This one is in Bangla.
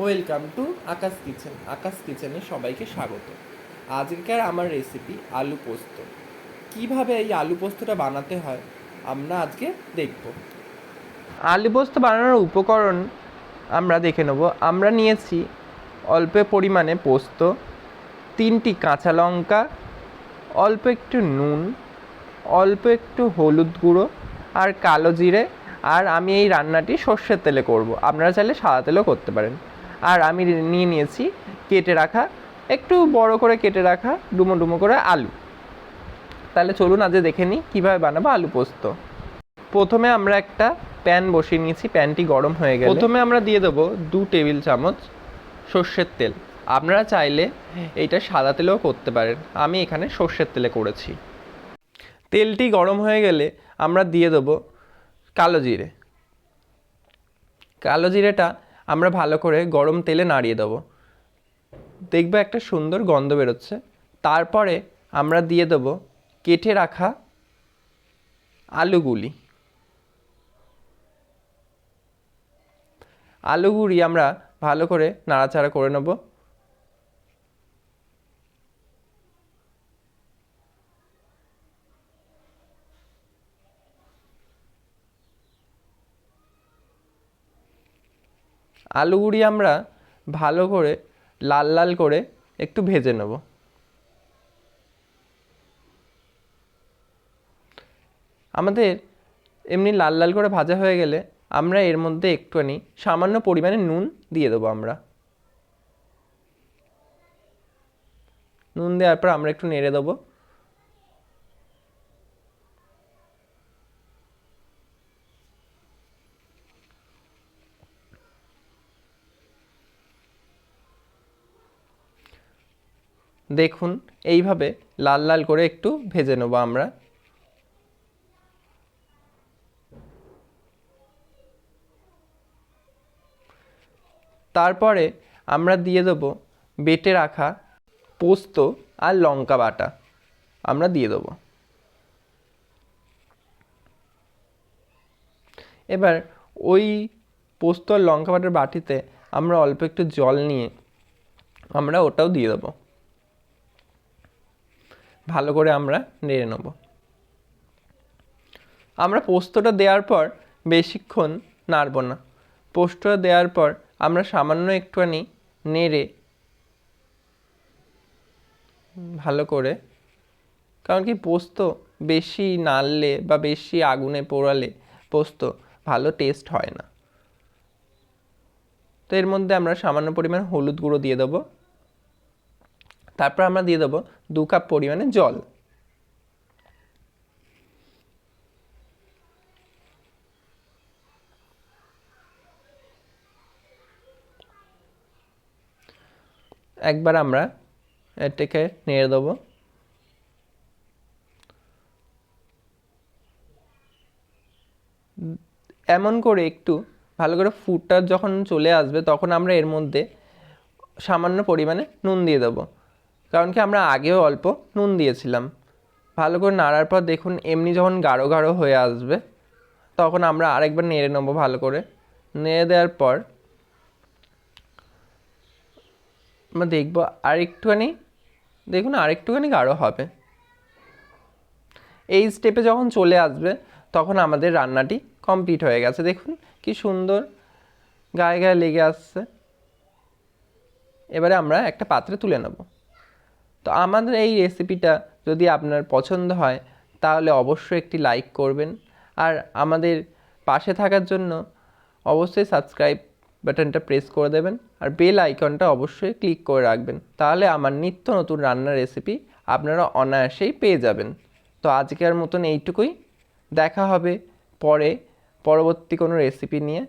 Welcome to Akash kitchen. Akash কিচেনে সবাইকে স্বাগত। আজকের আমার রেসিপি আলু পোস্ত। কীভাবে এই আলু পোস্তটা বানাতে হয়, আমরা আজকে দেখব। আলু পোস্ত বানানোর উপকরণ আমরা দেখে নেব। আমরা নিয়েছি অল্প পরিমাণে পোস্ত, তিনটি কাঁচা লঙ্কা, অল্প একটু নুন, অল্প একটু হলুদ গুঁড়ো আর কালো জিরে। আর আমি এই রান্নাটি সর্ষের তেলে করব। আপনারা চাইলে সাদা তেলেও করতে পারেন। আর আমি নিয়ে নিয়েছি কেটে রাখা, একটু বড় করে কেটে রাখা ডুমো ডুমো করে আলু। তাহলে চলুন আজ দেখে নিই কীভাবে বানাবো আলু পোস্ত। প্রথমে আমরা একটা প্যান বসিয়ে নিয়েছি, প্যানটি গরম হয়ে গেলে। প্রথমে আমরা দিয়ে দেবো দু টেবিল চামচ সর্ষের তেল। আপনারা চাইলে এইটা সাদা তেলেও করতে পারেন। আমি এখানে সর্ষের তেলে করেছি। তেলটি গরম হয়ে গেলে আমরা দিয়ে দেবো কালো জিরে। কালো জিরেটা আমরা ভালো করে গরম তেলে নাড়িয়ে দেবো। দেখবে একটা সুন্দর গন্ধ বেরোচ্ছে। তারপরে আমরা দিয়ে দেবো কেটে রাখা আলুগুলি। আলুগুলি আমরা ভালো করে নাড়াচাড়া করে নেব। আলুগুড়ি আমরা ভালো করে লাল লাল করে একটু ভেজে নেব। আমাদের এমনি লাল লাল করে ভাজা হয়ে গেলে আমরা এর মধ্যে একটুখানি সামান্য পরিমাণে নুন দিয়ে দেবো আমরা। নুন দেওয়ার পর আমরা একটু নেড়ে দেবো। দেখুন, এইভাবে লাল লাল করে একটু ভেজে নেব আমরা। তারপরে আমরা দিয়ে দেবো বেটে রাখা পোস্ত আর লঙ্কা বাটা। আমরা দিয়ে দেবো। এবার ওই পোস্ত আর লঙ্কা বাটার বাটিতে আমরা অল্প একটু জল নিয়ে আমরা ওটাও দিয়ে দেবো। ভালো করে আমরা নেড়ে নেব। আমরা পোস্তটা দেওয়ার পর বেশিক্ষণ নাড়ব না। পোস্তটা দেওয়ার পর আমরা সামান্য একটুখানি নেড়ে ভালো করে, কারণ কি পোস্ত বেশি নাড়লে বা বেশি আগুনে পোড়ালে পোস্ত ভালো টেস্ট হয় না। তো এর মধ্যে আমরা সামান্য পরিমাণ হলুদ গুঁড়ো দিয়ে দেবো। তারপর আমরা দিয়ে দেবো দু কাপ পরিমাণে জল। একবার আমরা এটাকে নেড়ে দেবো। এমন করে একটু ভালো করে ফুটটা যখন চলে আসবে তখন আমরা এর মধ্যে সামান্য পরিমাণে নুন দিয়ে দেবো। কারণ কি আমরা আগেও অল্প নুন দিয়েছিলাম। ভালো করে নাড়ার পর দেখুন এমনি যখন গাঢ় গাঢ় হয়ে আসবে, তখন আমরা আরেকবার নেড়ে নেব ভালো করে। নেড়ে দেওয়ার পর আমরা দেখব আর একটুখানি দেখুন আর একটুখানি গাঢ় হবে। এই স্টেপে যখন চলে আসবে, তখন আমাদের রান্নাটি কমপ্লিট হয়ে গেছে। দেখুন কি সুন্দর গায়ে গায়ে লেগে আসছে। এবারে আমরা একটা পাত্রে তুলে নেব। তো আমাদের এই রেসিপিটা যদি আপনার পছন্দ হয়, তাহলে অবশ্যই একটি লাইক করবেন। আর আমাদের পাশে থাকার জন্য অবশ্যই সাবস্ক্রাইব বাটনটা প্রেস করে দেবেন আর বেল আইকনটা অবশ্যই ক্লিক করে রাখবেন। তাহলে আমার নিত্য নতুন রান্নার রেসিপি আপনারা অনায়াসেই পেয়ে যাবেন। তো আজকের মতন এইটুকুই। দেখা হবে পরে, পরবর্তী কোনো রেসিপি নিয়ে।